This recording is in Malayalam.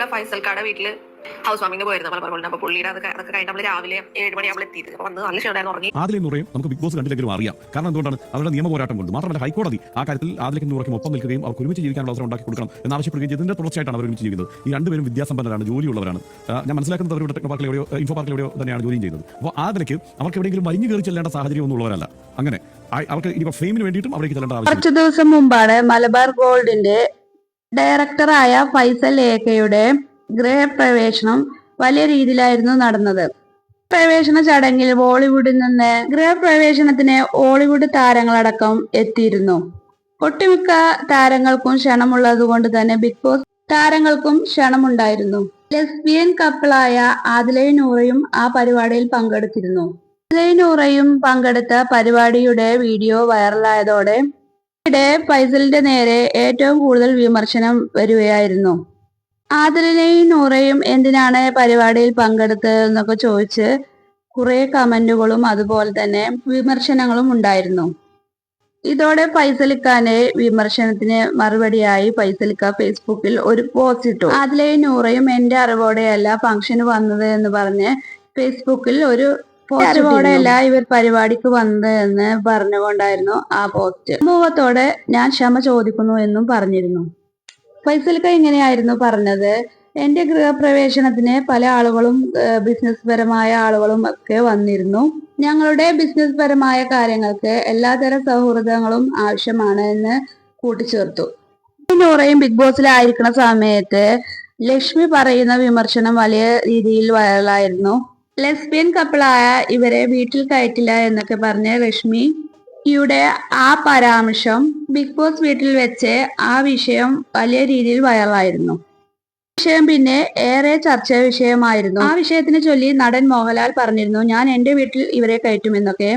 ഇന്നലെ ഫൈസൽക്കാടെ വീട്ടിൽ. ഹൗസ് വാമിംഗ് പോയിരുന്നു. നമ്മൾ പറഞ്ഞു അപ്പൊ പുള്ളിയുടെ അതൊക്കെ അതൊക്കെ കഴിഞ്ഞ് നമ്മൾ രാവിലെ ഏഴ് മണി നമ്മൾ എത്തിയത്. അപ്പോൾ വന്ന് നല്ല ക്ഷീണമായിരുന്നു ഉറങ്ങി. ആദിലെ നൂറയും നമുക്ക് ബിഗ് ബോസ് കണ്ടില്ലെങ്കിലും അറിയാം. കാരണം എന്തുകൊണ്ടാണ്? അവരുടെ നിയമ പോരാട്ടം കൊണ്ട്. മാത്രമല്ല ഹൈക്കോടതി ആ കാര്യത്തിൽ ആദ്യം നൂറയ്ക്കും ഒപ്പം നിൽക്കുകയും അവർക്ക് ഒരുമിച്ച് ജീവിക്കാനുള്ള അവസരം ഉണ്ടാക്കി കൊടുക്കണം എന്നാവശ്യപ്പെടുകയും ചെയ്തതിന്റെ തുടർച്ചയായിട്ടാണ് അവർ ഒരുമിച്ച് ജീവിക്കുന്നത്. ഈ രണ്ടുപേരും വിദ്യാസമ്പന്നരാണ് ജോലിയുള്ളവരാണ്. ഞാൻ മനസ്സിലാക്കുന്നത് അവരുടെ ടെക്നോ പാർക്കിലോ ഇൻഫോ പാർക്കിൽ തന്നെയാണ് ജോലിയും ചെയ്യുന്നത് അപ്പോൾ ആ നിലയ്ക്ക് അവർക്ക് എവിടെയെങ്കിലും മരിഞ്ഞു കയറി ചെല്ലേണ്ട സാഹചര്യം ഒന്നും ഉള്ളവരല്ല അങ്ങനെ അവർക്ക് ഇനിയിപ്പോൾ ഫെയിമിന് വേണ്ടിയിട്ടും അവർക്ക് ചെല്ലേണ്ട ആവശ്യം കുറച്ച് ദിവസം മുമ്പാണ് മലബാർ ഗോൾഡിന്റെ ഡയറക്ടറായ ഫൈസൽ ഏക്കയുടെ ഗൃഹപ്രവേശനം വലിയ രീതിയിലായിരുന്നു നടന്നത്. പ്രവേശന ചടങ്ങിൽ ബോളിവുഡിൽ നിന്ന് ഗൃഹപ്രവേശനത്തിന് ഹോളിവുഡ് താരങ്ങളടക്കം എത്തിയിരുന്നു. ഒട്ടുമിക്ക താരങ്ങൾക്കും ക്ഷണമുള്ളതുകൊണ്ട് തന്നെ ബിഗ് ബോസ് താരങ്ങൾക്കും ക്ഷണമുണ്ടായിരുന്നു. ലെസ്ബിയൻ കപ്പിളായ ആദിലൈ നൂറയും ആ പരിപാടിയിൽ പങ്കെടുത്തിരുന്നു. ആദിലൈ നൂറയും പങ്കെടുത്ത പരിപാടിയുടെ വീഡിയോ വൈറലായതോടെ ഇവിടെ ഫൈസലിന്റെ നേരെ ഏറ്റവും കൂടുതൽ വിമർശനം വരികയായിരുന്നു. ആദിലിനെയും നൂറയും എന്തിനാണ് പരിപാടിയിൽ പങ്കെടുത്തത് എന്നൊക്കെ ചോദിച്ച് കുറെ കമന്റുകളും അതുപോലെ തന്നെ വിമർശനങ്ങളും ഉണ്ടായിരുന്നു. ഇതോടെ ഫൈസലിക്കാനെ വിമർശനത്തിന് മറുപടിയായി ഫൈസലിക്ക ഫേസ്ബുക്കിൽ ഒരു പോസ്റ്റ് ഇട്ടു. അതിലെ നൂറയും എന്റെ അറിവോടെയല്ല ഫംഗ്ഷന് വന്നത് എന്ന് പറഞ്ഞ് ഫേസ്ബുക്കിൽ ഒരു അറിവോടെയല്ല ഇവർ പരിപാടിക്ക് വന്നത് എന്ന് പറഞ്ഞുകൊണ്ടായിരുന്നു ആ പോസ്റ്റ് സംഭവത്തോടെ ഞാൻ ക്ഷമ ചോദിക്കുന്നു എന്നും പറഞ്ഞിരുന്നു. ഫൈസൽക്ക ഇങ്ങനെയായിരുന്നു പറഞ്ഞത്? എന്റെ ഗൃഹപ്രവേശനത്തിന് പല ആളുകളും ബിസിനസ് പരമായ ആളുകളും ഒക്കെ വന്നിരുന്നു. ഞങ്ങളുടെ ബിസിനസ് പരമായ കാര്യങ്ങൾക്ക് എല്ലാതരം സൗഹൃദങ്ങളും ആവശ്യമാണ് എന്ന് കൂട്ടിച്ചേർത്തു. നൂറയും ബിഗ് ബോസിലായിരിക്കുന്ന സമയത്ത് ലക്ഷ്മി പറയുന്ന വിമർശനം വലിയ രീതിയിൽ വൈറലായിരുന്നു ലെസ്ബിയൻ കപ്പിളായ ഇവരെ വീട്ടിൽ കയറ്റില്ല എന്നൊക്കെ പറഞ്ഞ രശ്മി യുടെ ആ പരാമർശം ബിഗ് ബോസ് വീട്ടിൽ വെച്ച് ആ വിഷയം വലിയ രീതിയിൽ വൈറലായിരുന്നു വിഷയം പിന്നെ ഏറെ ചർച്ചാ വിഷയമായിരുന്നു. ആ വിഷയത്തിനെ ചൊല്ലി നടൻ മോഹൻലാൽ പറഞ്ഞിരുന്നു ഞാൻ എന്റെ വീട്ടിൽ ഇവരെ കയറ്റുമെന്നൊക്കെ